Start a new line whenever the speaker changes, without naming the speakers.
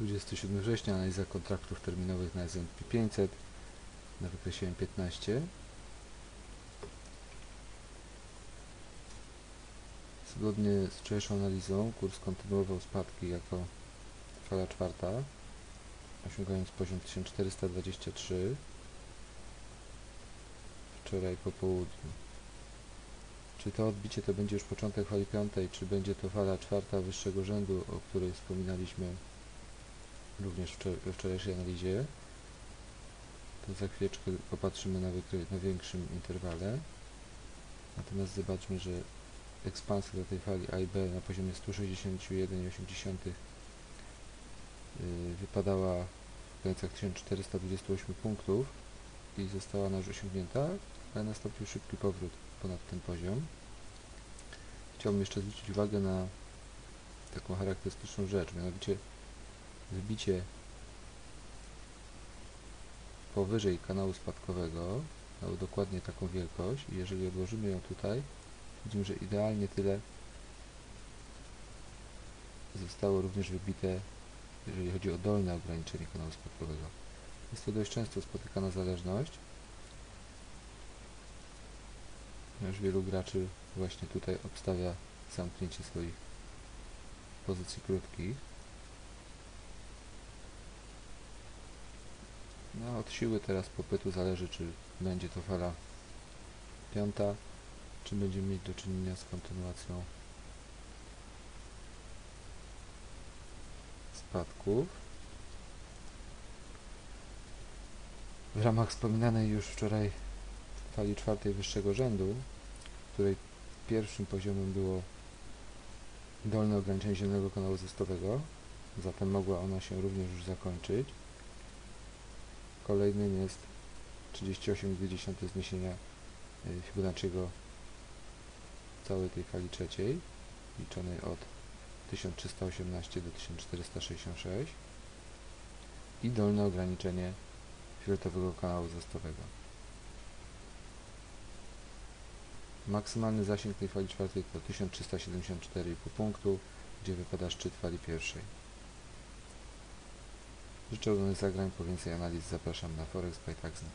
27 września analiza kontraktów terminowych na S&P 500 na wykresie M15. Zgodnie z wczorajszą analizą kurs kontynuował spadki jako fala czwarta, osiągając poziom 1423 wczoraj po południu. Czy to odbicie to będzie już początek fali piątej, czy będzie to fala czwarta wyższego rzędu, o której wspominaliśmy również we wczorajszej analizie, to za chwileczkę popatrzymy na, na większym interwale. Natomiast zobaczmy, że ekspansja do tej fali A i B na poziomie 161,8 yy, wypadała w granicach 1428 punktów i została już osiągnięta, ale nastąpił szybki powrót ponad ten poziom. Chciałbym jeszcze zwrócić uwagę na taką charakterystyczną rzecz, mianowicie wybicie powyżej kanału spadkowego miało dokładnie taką wielkość i jeżeli odłożymy ją tutaj, widzimy, że idealnie tyle zostało również wybite, jeżeli chodzi o dolne ograniczenie kanału spadkowego. Jest to dość często spotykana zależność, ponieważ wielu graczy właśnie tutaj obstawia zamknięcie swoich pozycji krótkich. No, od siły teraz popytu zależy, czy będzie to fala piąta, czy będziemy mieć do czynienia z kontynuacją spadków. W ramach wspominanej już wczoraj fali czwartej wyższego rzędu, której pierwszym poziomem było dolne ograniczenie ziemnego kanału zestowego, zatem mogła ona się również już zakończyć. Kolejnym jest 38,2 zniesienia y, Fibonacciego całej tej fali trzeciej, liczonej od 1318 do 1466 i dolne ograniczenie fioletowego kanału zestowego. Maksymalny zasięg tej fali czwartej to 1374,5 punktu, gdzie wypada szczyt fali pierwszej. Życzę udanych zagrań, po więcej analiz zapraszam na Forex by Taxnet.